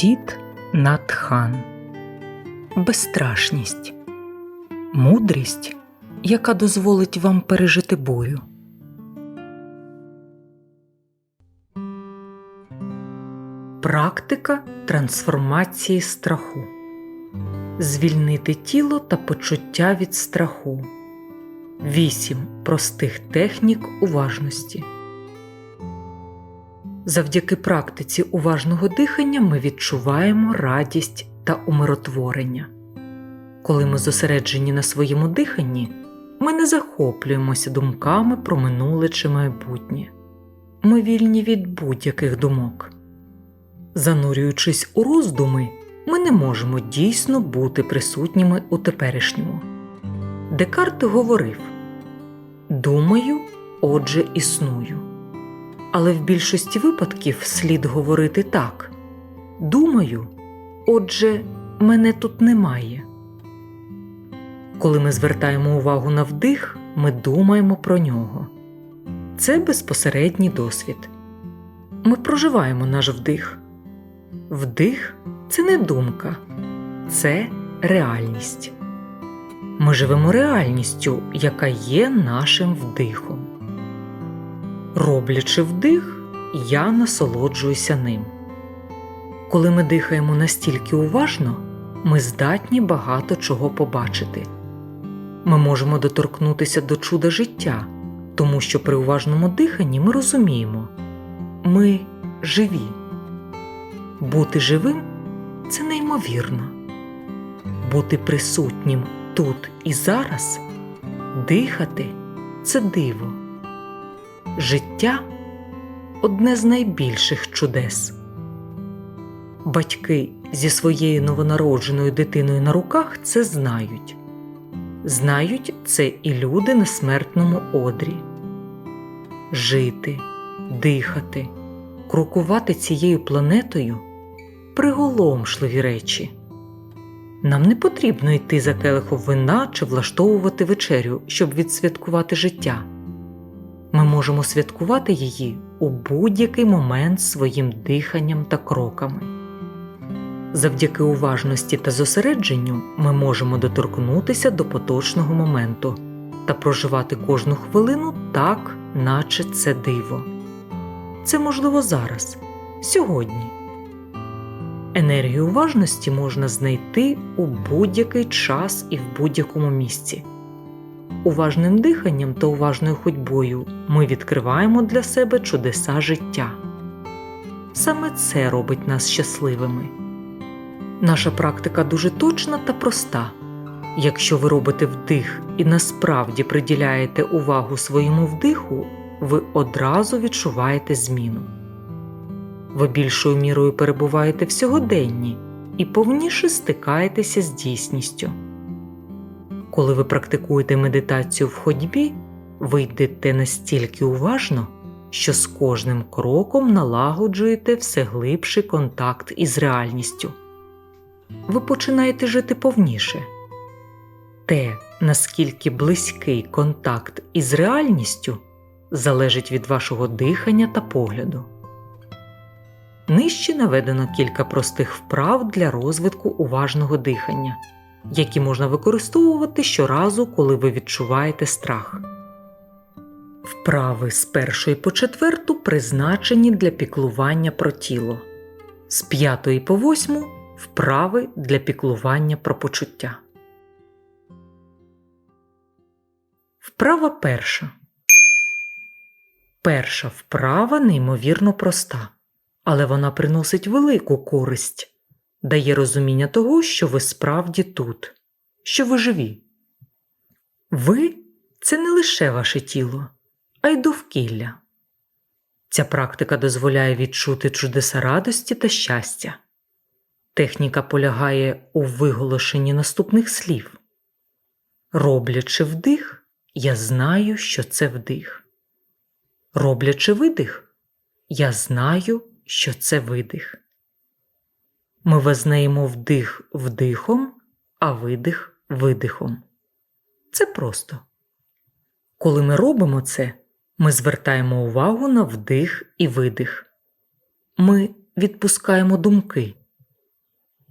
Тіт Натхан Безстрашність Мудрість, яка дозволить вам пережити бурю. Практика трансформації страху Звільнити тіло та почуття від страху. Вісім простих технік уважності. Завдяки практиці уважного дихання ми відчуваємо радість та умиротворення. Коли ми зосереджені на своєму диханні, ми не захоплюємося думками про минуле чи майбутнє. Ми вільні від будь-яких думок. Занурюючись у роздуми, ми не можемо дійсно бути присутніми у теперішньому. Декарт говорив Думаю, отже, існую. Але в більшості випадків слід говорити так Думаю, отже, мене тут немає. Коли ми звертаємо увагу на вдих, ми думаємо про нього. Це безпосередній досвід. Ми проживаємо наш вдих. Вдих це не думка, це реальність. Ми живемо реальністю, яка є нашим вдихом. Роблячи вдих, я насолоджуюся ним. Коли ми дихаємо настільки уважно, ми здатні багато чого побачити. Ми можемо доторкнутися до чуда життя, тому що при уважному диханні ми розуміємо ми живі. Бути живим це неймовірно. Бути присутнім тут і зараз, дихати це диво. Життя одне з найбільших чудес. Батьки зі своєю новонародженою дитиною на руках це знають. Знають це і люди на смертному одрі. Жити, дихати, крокувати цією планетою приголомшливі речі. Нам не потрібно йти за келихом вина чи влаштовувати вечерю, щоб відсвяткувати життя. Ми можемо святкувати її у будь-який момент своїм диханням та кроками. Завдяки уважності та зосередженню ми можемо доторкнутися до поточного моменту та проживати кожну хвилину так, наче це диво. Це можливо зараз, сьогодні. Енергію уважності можна знайти у будь-який час і в будь-якому місці. Уважним диханням та уважною ходьбою ми відкриваємо для себе чудеса життя. Саме це робить нас щасливими. Наша практика дуже точна та проста. Якщо ви робите вдих і насправді приділяєте увагу своєму вдиху, ви одразу відчуваєте зміну. Ви більшою мірою перебуваєте в сьогоденні і повніше стикаєтеся з дійсністю. Коли ви практикуєте медитацію в ходьбі, ви йдете настільки уважно, що з кожним кроком налагоджуєте все глибший контакт із реальністю. Ви починаєте жити повніше. Те, наскільки близький контакт із реальністю, залежить від вашого дихання та погляду. Нижче наведено кілька простих вправ для розвитку уважного дихання, які можна використовувати щоразу, коли ви відчуваєте страх. Вправи з першої по четверту призначені для піклування про тіло, з п'ятої по восьму вправи для піклування про почуття. Вправа перша. Перша вправа неймовірно проста, але вона приносить велику користь, дає розуміння того, що ви справді тут, що ви живі. Ви це не лише ваше тіло, а й довкілля. Ця практика дозволяє відчути чудеса радості та щастя. Техніка полягає у виголошенні наступних слів. Роблячи вдих, я знаю, що це вдих. Роблячи видих, я знаю, що це видих. Ми визнаємо вдих вдихом, а видих видихом. Це просто. Коли ми робимо це, ми звертаємо увагу на вдих і видих. Ми відпускаємо думки,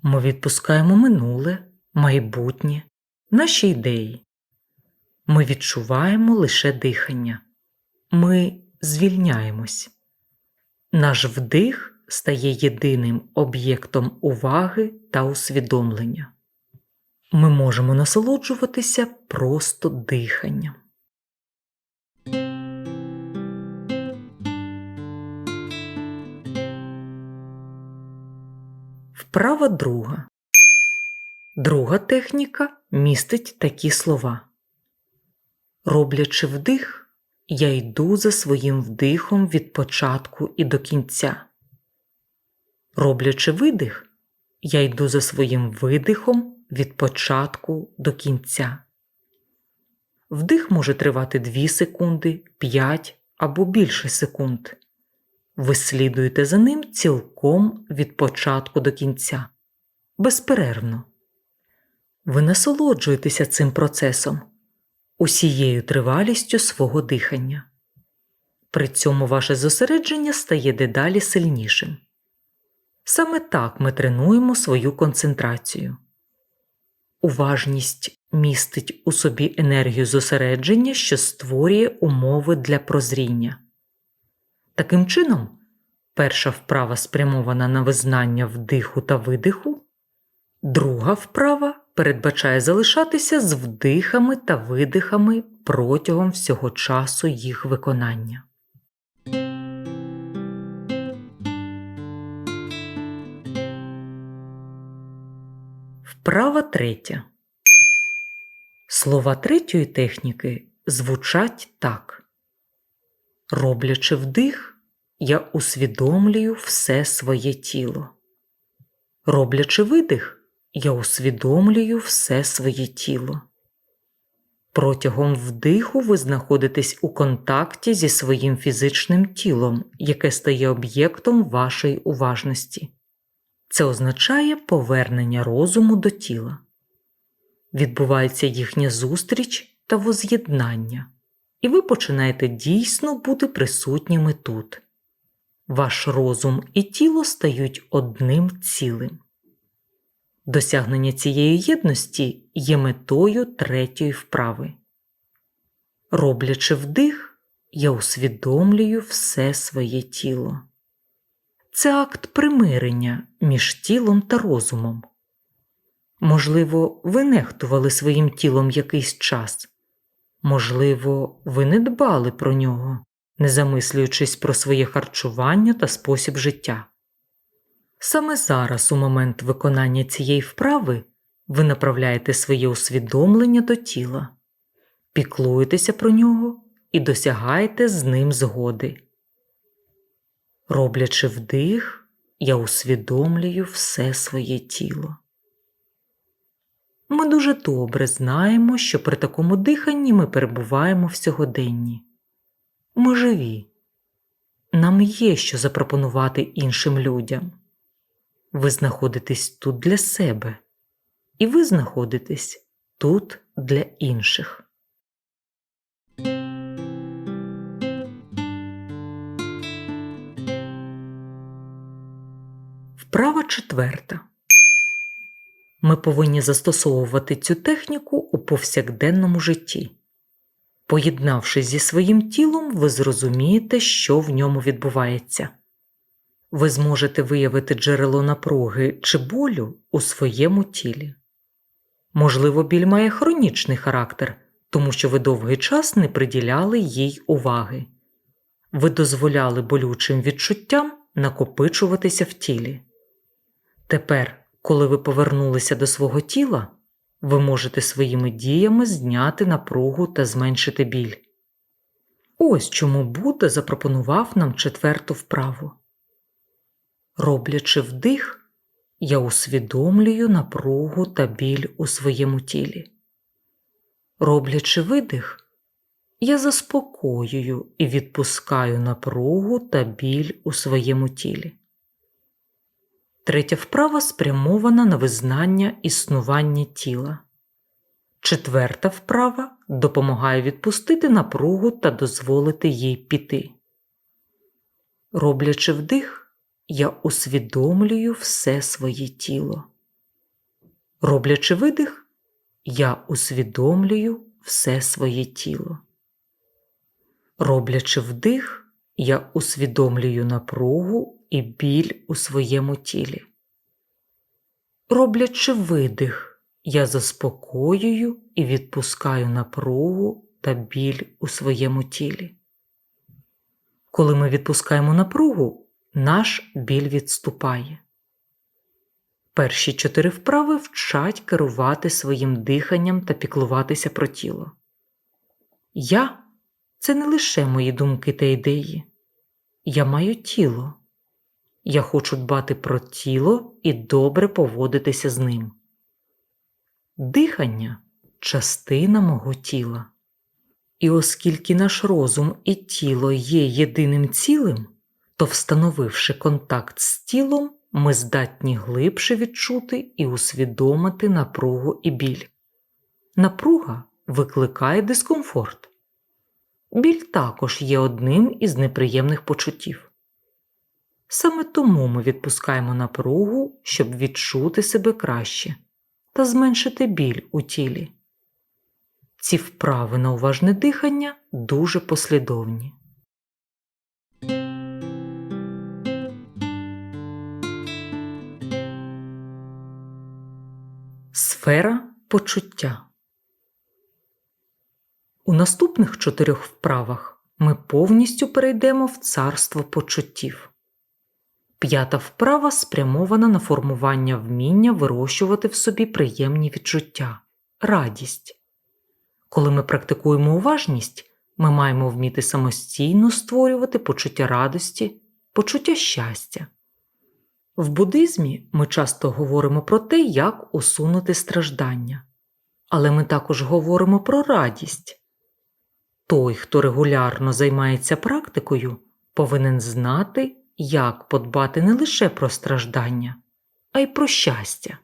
Ми відпускаємо минуле, майбутнє, наші ідеї. Ми відчуваємо лише дихання. Ми звільняємось. Наш вдих стає єдиним об'єктом уваги та усвідомлення. Ми можемо насолоджуватися просто диханням. Вправа друга. Друга техніка містить такі слова. Роблячи вдих, я йду за своїм вдихом від початку і до кінця. Роблячи видих, я йду за своїм видихом від початку до кінця. Вдих може тривати 2 секунди, 5 або більше секунд. Ви слідуєте за ним цілком від початку до кінця, безперервно. Ви насолоджуєтеся цим процесом, усією тривалістю свого дихання. При цьому ваше зосередження стає дедалі сильнішим. Саме так ми тренуємо свою концентрацію. Уважність містить у собі енергію зосередження, що створює умови для прозріння. Таким чином, перша вправа спрямована на визнання вдиху та видиху, друга вправа передбачає залишатися з вдихами та видихами протягом всього часу їх виконання. Вправа третя. Слова третьої техніки звучать так. Роблячи вдих, я усвідомлюю все своє тіло. Роблячи видих, я усвідомлюю все своє тіло. Протягом вдиху ви знаходитесь у контакті зі своїм фізичним тілом, яке стає об'єктом вашої уважності. Це означає повернення розуму до тіла. Відбувається їхня зустріч та воз'єднання, і ви починаєте дійсно бути присутніми тут. Ваш розум і тіло стають одним цілим. Досягнення цієї єдності є метою третьої вправи. Роблячи вдих, я усвідомлюю все своє тіло. Це акт примирення між тілом та розумом. Можливо, ви нехтували своїм тілом якийсь час, можливо, ви не дбали про нього, не замислюючись про своє харчування та спосіб життя. Саме зараз, у момент виконання цієї вправи, ви направляєте своє усвідомлення до тіла, піклуєтеся про нього і досягаєте з ним згоди. Роблячи вдих, я усвідомлюю все своє тіло. Ми дуже добре знаємо, що при такому диханні ми перебуваємо в сьогоденні. Ми живі. Нам є що запропонувати іншим людям. Ви знаходитесь тут для себе, і ви знаходитесь тут для інших. Вправа четверта. Ми повинні застосовувати цю техніку у повсякденному житті. Поєднавшись зі своїм тілом, ви зрозумієте, що в ньому відбувається. Ви зможете виявити джерело напруги чи болю у своєму тілі. Можливо, біль має хронічний характер, тому що ви довгий час не приділяли їй уваги. Ви дозволяли болючим відчуттям накопичуватися в тілі. Тепер, коли ви повернулися до свого тіла, ви можете своїми діями зняти напругу та зменшити біль. Ось чому Будда запропонував нам четверту вправу. Роблячи вдих, я усвідомлюю напругу та біль у своєму тілі. Роблячи видих, я заспокоюю і відпускаю напругу та біль у своєму тілі. Третя вправа спрямована на визнання існування тіла. Четверта вправа допомагає відпустити напругу та дозволити їй піти. Роблячи вдих, я усвідомлюю все своє тіло. Роблячи видих, я усвідомлюю все своє тіло. Роблячи вдих, я усвідомлюю напругу і біль у своєму тілі. Роблячи видих, я заспокоюю і відпускаю напругу та біль у своєму тілі. Коли ми відпускаємо напругу, наш біль відступає. Перші чотири вправи вчать керувати своїм диханням та піклуватися про тіло. Я це не лише мої думки та ідеї. Я маю тіло. Я хочу дбати про тіло і добре поводитися з ним. Дихання частина мого тіла. І оскільки наш розум і тіло є єдиним цілим, то, встановивши контакт з тілом, ми здатні глибше відчути і усвідомити напругу і біль. Напруга викликає дискомфорт. Біль також є одним із неприємних почуттів. Саме тому ми відпускаємо напругу, щоб відчути себе краще та зменшити біль у тілі. Ці вправи на уважне дихання дуже послідовні. Сфера почуття. У наступних чотирьох вправах ми повністю перейдемо в царство почуттів. П'ята вправа спрямована на формування вміння вирощувати в собі приємні відчуття, радість. Коли ми практикуємо уважність, ми маємо вміти самостійно створювати почуття радості, почуття щастя. В буддизмі ми часто говоримо про те, як усунути страждання, але ми також говоримо про радість. Той, хто регулярно займається практикою, повинен знати, як подбати не лише про страждання, а й про щастя.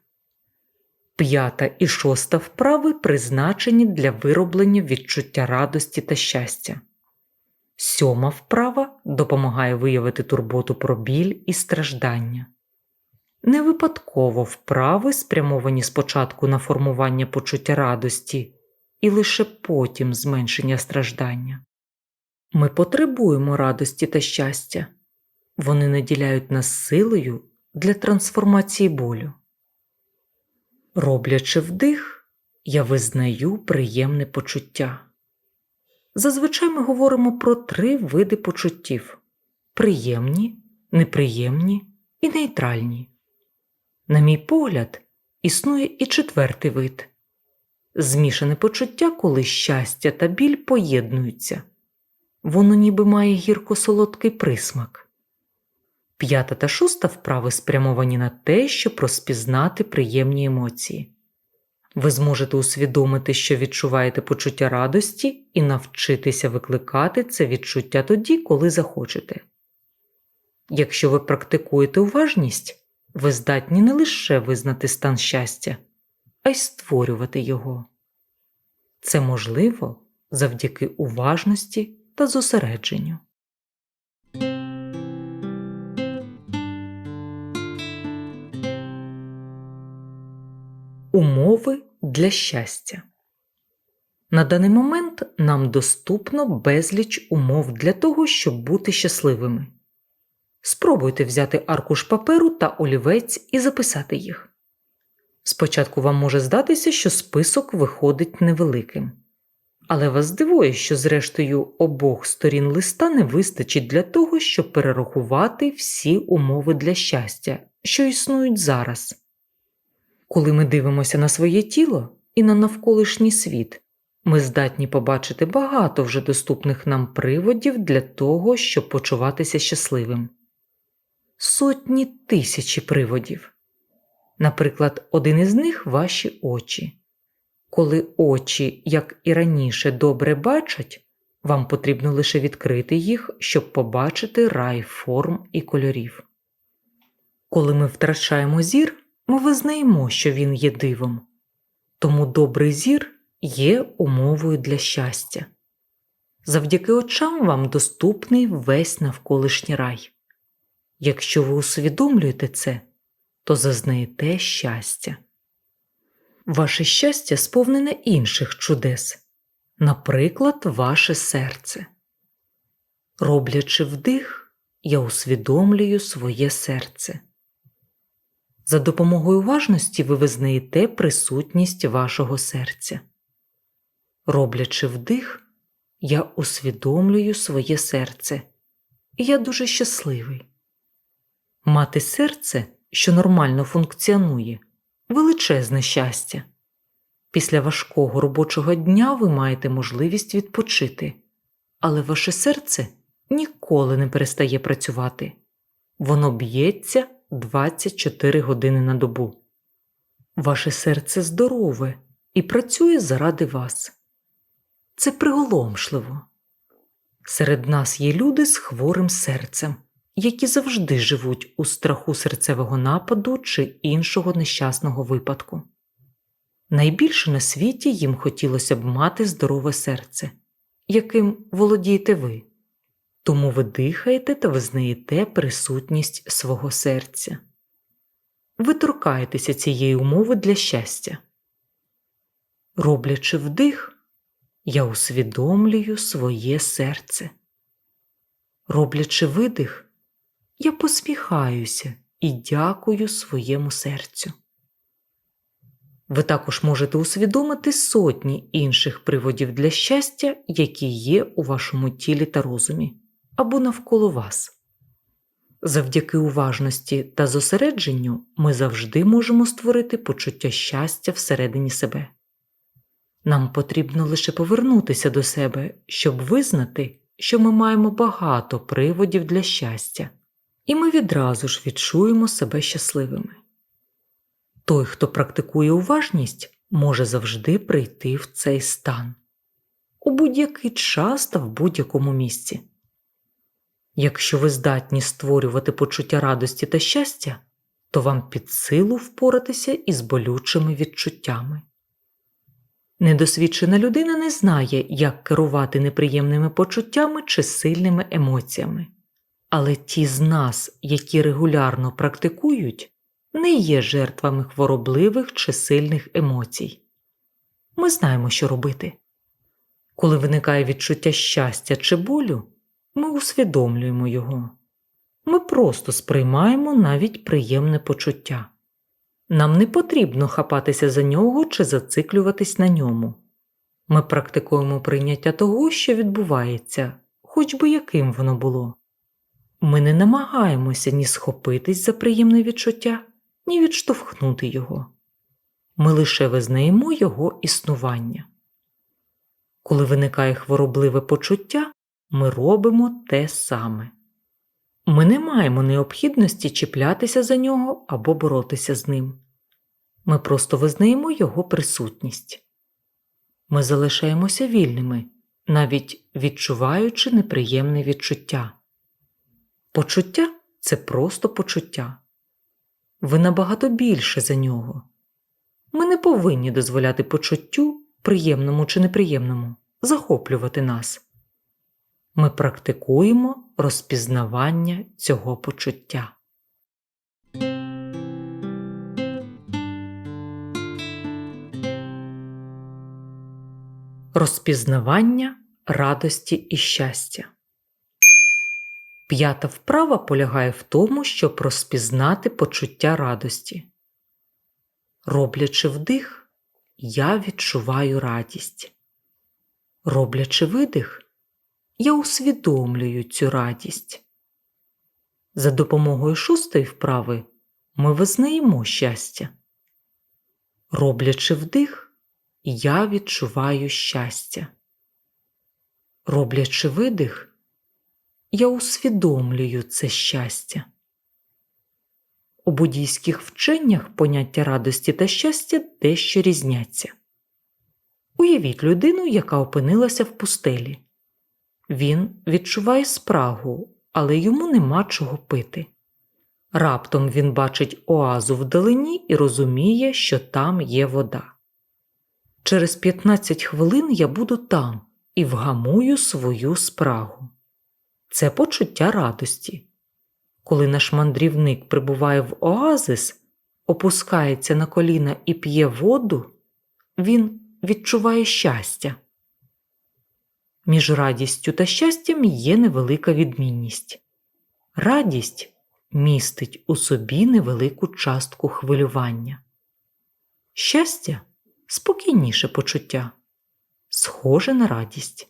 П'ята і шоста вправи призначені для вироблення відчуття радості та щастя. Сьома вправа допомагає виявити турботу про біль і страждання. Не випадково вправи спрямовані спочатку на формування почуття радості і лише потім зменшення страждання. Ми потребуємо радості та щастя, вони наділяють нас силою для трансформації болю. Роблячи вдих, я визнаю приємне почуття. Зазвичай ми говоримо про три види почуттів приємні, неприємні і нейтральні. На мій погляд, існує і четвертий вид змішане почуття, коли щастя та біль поєднуються, воно ніби має гірко солодкий присмак. П'ята та шоста вправи спрямовані на те, щоб розпізнати приємні емоції. Ви зможете усвідомити, що відчуваєте почуття радості, і навчитися викликати це відчуття тоді, коли захочете. Якщо ви практикуєте уважність, ви здатні не лише визнати стан щастя, а й створювати його. Це можливо завдяки уважності та зосередженню. Умови для щастя. На даний момент нам доступно безліч умов для того, щоб бути щасливими. Спробуйте взяти аркуш паперу та олівець і записати їх. Спочатку вам може здатися, що список виходить невеликим, але вас здивує, що, зрештою, обох сторін листа не вистачить для того, щоб перерахувати всі умови для щастя, що існують зараз. Коли ми дивимося на своє тіло і на навколишній світ, ми здатні побачити багато вже доступних нам приводів для того, щоб почуватися щасливим. Сотні тисячі приводів. Наприклад, один із них ваші очі. Коли очі, як і раніше, добре бачать, вам потрібно лише відкрити їх, щоб побачити рай форм і кольорів. Коли ми втрачаємо зір, ми визнаємо, що він є дивом, тому добрий зір є умовою для щастя. Завдяки очам вам доступний весь навколишній рай. Якщо ви усвідомлюєте це, то зазнаєте щастя. Ваше щастя сповнене інших чудес, наприклад, ваше серце. Роблячи вдих, я усвідомлюю своє серце. За допомогою уважності ви визнаєте присутність вашого серця. Роблячи вдих, я усвідомлюю своє серце, і я дуже щасливий. Мати серце, що нормально функціонує, величезне щастя. Після важкого робочого дня ви маєте можливість відпочити, але ваше серце ніколи не перестає працювати. Воно б'ється 24 години на добу. Ваше серце здорове і працює заради вас. Це приголомшливо. Серед нас є люди з хворим серцем, які завжди живуть у страху серцевого нападу чи іншого нещасного випадку. Найбільше на світі їм хотілося б мати здорове серце, яким володієте ви. Тому ви дихаєте та визнаєте присутність свого серця. Ви торкаєтеся цієї умови для щастя. Роблячи вдих, я усвідомлюю своє серце. Роблячи видих, я посміхаюся і дякую своєму серцю. Ви також можете усвідомити сотні інших приводів для щастя, які є у вашому тілі та розумі або навколо вас. Завдяки уважності та зосередженню ми завжди можемо створити почуття щастя всередині себе. Нам потрібно лише повернутися до себе, щоб визнати, що ми маємо багато приводів для щастя, і ми відразу ж відчуємо себе щасливими. Той, хто практикує уважність, може завжди прийти в цей стан у будь-який час та в будь-якому місці. Якщо ви здатні створювати почуття радості та щастя, то вам під силу впоратися із болючими відчуттями. Недосвідчена людина не знає, як керувати неприємними почуттями чи сильними емоціями, але ті з нас, які регулярно практикують, не є жертвами хворобливих чи сильних емоцій. Ми знаємо, що робити. Коли виникає відчуття щастя чи болю, ми усвідомлюємо його. Ми просто сприймаємо навіть приємне почуття. Нам не потрібно хапатися за нього чи зациклюватись на ньому. Ми практикуємо прийняття того, що відбувається, хоч би яким воно було. Ми не намагаємося ні схопитись за приємне відчуття, ні відштовхнути його. Ми лише визнаємо його існування. Коли виникає хворобливе почуття, ми робимо те саме. Ми не маємо необхідності чіплятися за нього або боротися з ним. Ми просто визнаємо його присутність. Ми залишаємося вільними, навіть відчуваючи неприємне відчуття. Почуття це просто почуття. Ви набагато більше за нього. Ми не повинні дозволяти почуттю, приємному чи неприємному, захоплювати нас. Ми практикуємо розпізнавання цього почуття. Розпізнавання радості і щастя. П'ята вправа полягає в тому, щоб розпізнати почуття радості. Роблячи вдих, я відчуваю радість. Роблячи видих, я усвідомлюю цю радість. За допомогою шостої вправи ми визнаємо щастя. Роблячи вдих, я відчуваю щастя. Роблячи видих, я усвідомлюю це щастя. У буддійських вченнях поняття радості та щастя дещо різняться. Уявіть людину, яка опинилася в пустелі. Він відчуває спрагу, але йому нема чого пити. Раптом він бачить оазу вдалині і розуміє, що там є вода. Через 15 хвилин я буду там і вгамую свою спрагу. Це почуття радості. Коли наш мандрівник прибуває в оазис, опускається на коліна і п'є воду, він відчуває щастя. Між радістю та щастям є невелика відмінність. Радість містить у собі невелику частку хвилювання. Щастя спокійніше почуття, схоже на радість.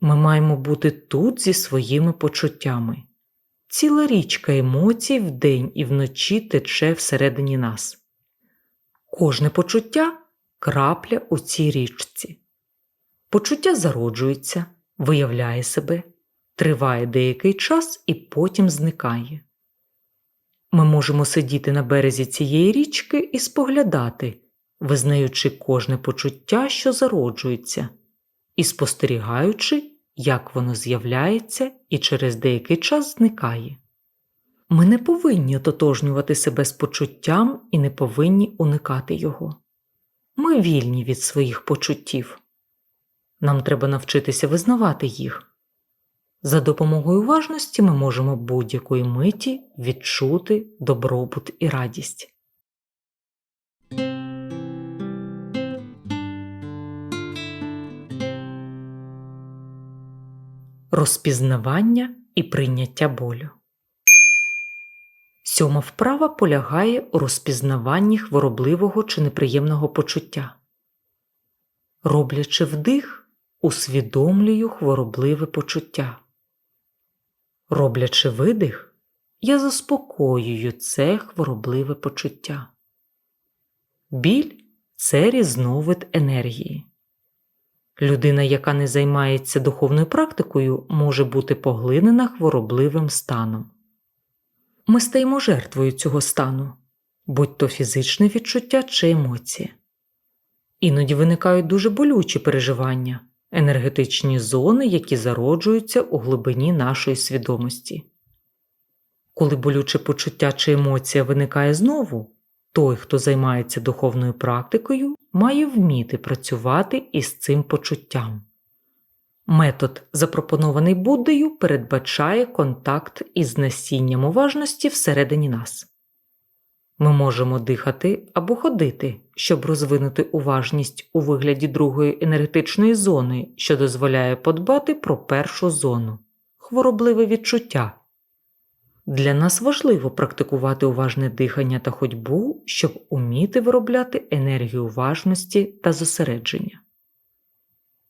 Ми маємо бути тут зі своїми почуттями. Ціла річка емоцій вдень і вночі тече всередині нас. Кожне почуття крапля у цій річці. Почуття зароджується, виявляє себе, триває деякий час і потім зникає. Ми можемо сидіти на березі цієї річки і споглядати, визнаючи кожне почуття, що зароджується, і спостерігаючи, як воно з'являється і через деякий час зникає. Ми не повинні ототожнювати себе з почуттям і не повинні уникати його. Ми вільні від своїх почуттів. Нам треба навчитися визнавати їх. За допомогою уважності ми можемо будь-якої миті відчути добробут і радість. Розпізнавання і прийняття болю. Сьома вправа полягає у розпізнаванні хворобливого чи неприємного почуття. Роблячи вдих, усвідомлюю хворобливе почуття. Роблячи видих, я заспокоюю це хворобливе почуття. Біль це різновид енергії. Людина, яка не займається духовною практикою, може бути поглинена хворобливим станом. Ми стаємо жертвою цього стану, будь то фізичне відчуття чи емоції. Іноді виникають дуже болючі переживання, енергетичні зони, які зароджуються у глибині нашої свідомості. Коли болюче почуття чи емоція виникає знову, той, хто займається духовною практикою, має вміти працювати із цим почуттям. Метод, запропонований Буддею, передбачає контакт із насінням уважності всередині нас. Ми можемо дихати або ходити, щоб розвинути уважність у вигляді другої енергетичної зони, що дозволяє подбати про першу зону хворобливе відчуття. Для нас важливо практикувати уважне дихання та ходьбу, щоб уміти виробляти енергію уважності та зосередження.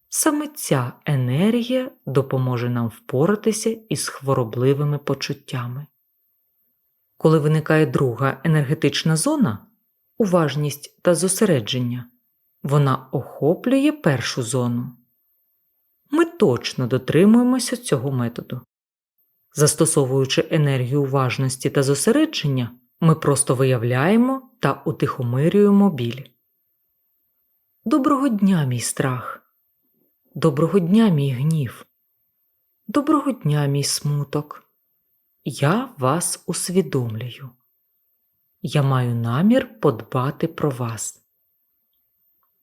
Саме ця енергія допоможе нам впоратися із хворобливими почуттями. Коли виникає друга енергетична зона уважність та зосередження, вона охоплює першу зону. Ми точно дотримуємося цього методу. Застосовуючи енергію уважності та зосередження, ми просто виявляємо та утихомирюємо біль. Доброго дня, мій страх. Доброго дня, мій гнів. Доброго дня, мій смуток. Я вас усвідомлюю. Я маю намір подбати про вас.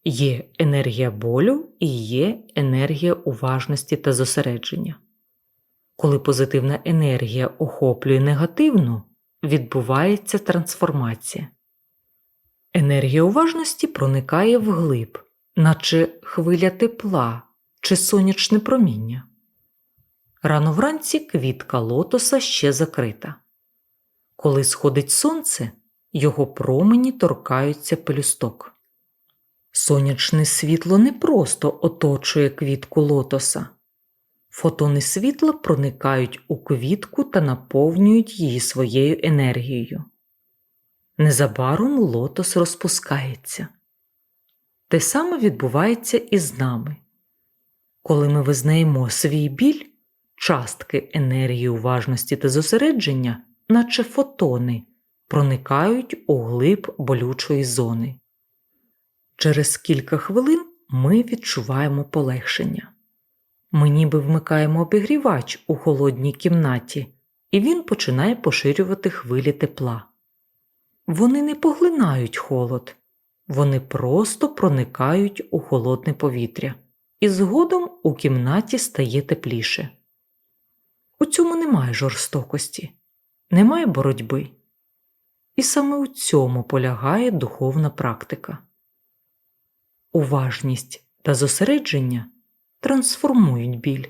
Є енергія болю і є енергія уважності та зосередження. Коли позитивна енергія охоплює негативну, відбувається трансформація. Енергія уважності проникає вглиб, наче хвиля тепла чи сонячне проміння. Рано вранці квітка лотоса ще закрита. Коли сходить сонце, його промені торкаються пелюсток. Сонячне світло не просто оточує квітку лотоса. Фотони світла проникають у квітку та наповнюють її своєю енергією. Незабаром лотос розпускається. Те саме відбувається і з нами. Коли ми визнаємо свій біль, частки енергії уважності та зосередження, наче фотони, проникають у глиб болючої зони. Через кілька хвилин ми відчуваємо полегшення. Ми ніби вмикаємо обігрівач у холодній кімнаті, і він починає поширювати хвилі тепла. Вони не поглинають холод, вони просто проникають у холодне повітря, і згодом у кімнаті стає тепліше. У цьому немає жорстокості, немає боротьби. І саме у цьому полягає духовна практика. уважність та зосередження трансформують біль.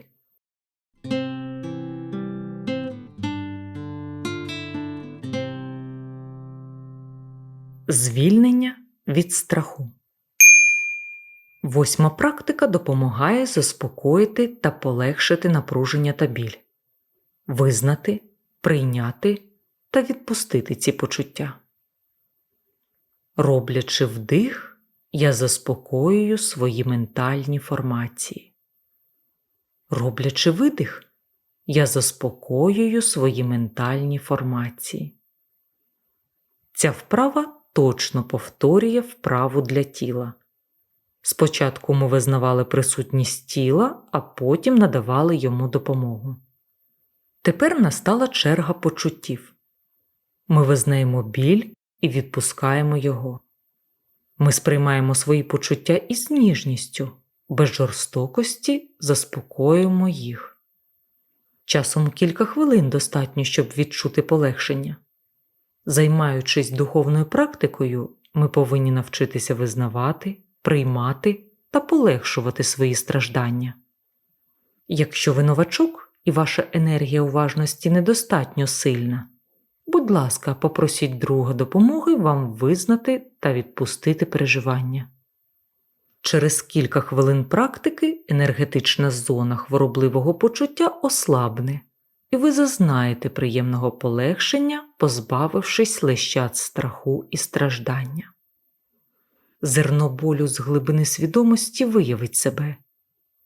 Звільнення від страху. Восьма практика допомагає заспокоїти та полегшити напруження та біль, визнати, прийняти та відпустити ці почуття. Роблячи вдих, я заспокоюю свої ментальні формації. Роблячи видих, я заспокоюю свої ментальні формації. Ця вправа точно повторює вправу для тіла. Спочатку ми визнавали присутність тіла, а потім надавали йому допомогу. Тепер настала черга почуттів. Ми визнаємо біль і відпускаємо його. Ми сприймаємо свої почуття із ніжністю, без жорстокості заспокоюємо їх. Часом кілька хвилин достатньо, щоб відчути полегшення. Займаючись духовною практикою, ми повинні навчитися визнавати, приймати та полегшувати свої страждання. Якщо ви новачок і ваша енергія уважності недостатньо сильна, будь ласка, попросіть друга допомоги вам визнати та відпустити переживання. Через кілька хвилин практики енергетична зона хворобливого почуття ослабне, і ви зазнаєте приємного полегшення, позбавившись лещат страху і страждання. Зерно болю з глибини свідомості виявить себе,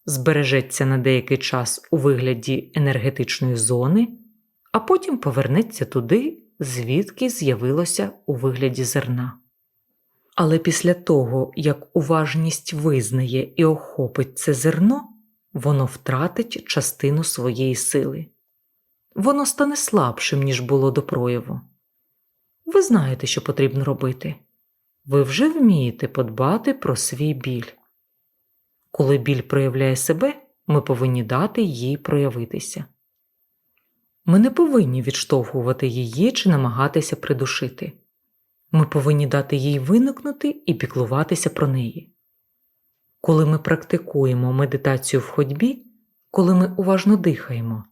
збережеться на деякий час у вигляді енергетичної зони, а потім повернеться туди, звідки з'явилося у вигляді зерна. Але після того, як уважність визнає і охопить це зерно, воно втратить частину своєї сили. Воно стане слабшим, ніж було до прояву. Ви знаєте, що потрібно робити. Ви вже вмієте подбати про свій біль. Коли біль проявляє себе, ми повинні дати їй проявитися. Ми не повинні відштовхувати її чи намагатися придушити. Ми повинні дати їй виникнути і піклуватися про неї. Коли ми практикуємо медитацію в ходьбі, коли ми уважно дихаємо,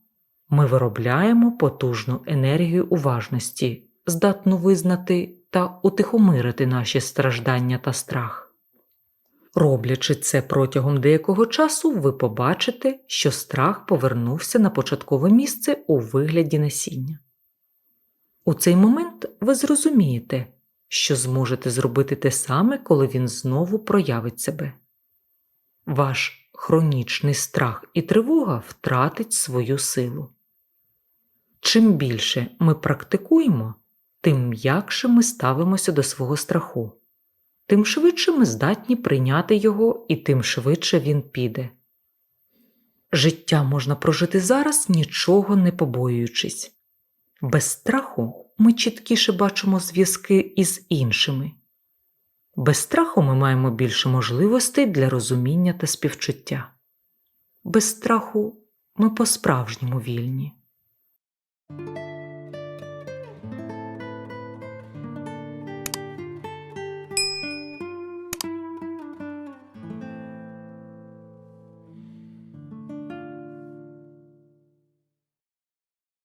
ми виробляємо потужну енергію уважності, здатну визнати та утихомирити наші страждання та страх. Роблячи це протягом деякого часу, ви побачите, що страх повернувся на початкове місце у вигляді насіння. У цей момент ви зрозумієте, що зможете зробити те саме, коли він знову проявить себе. Ваш хронічний страх і тривога втратить свою силу. Чим більше ми практикуємо, тим м'якше ми ставимося до свого страху, тим швидше ми здатні прийняти його і тим швидше він піде. Життя можна прожити зараз, нічого не побоюючись. Без страху ми чіткіше бачимо зв'язки із іншими. Без страху ми маємо більше можливостей для розуміння та співчуття. Без страху ми по-справжньому вільні.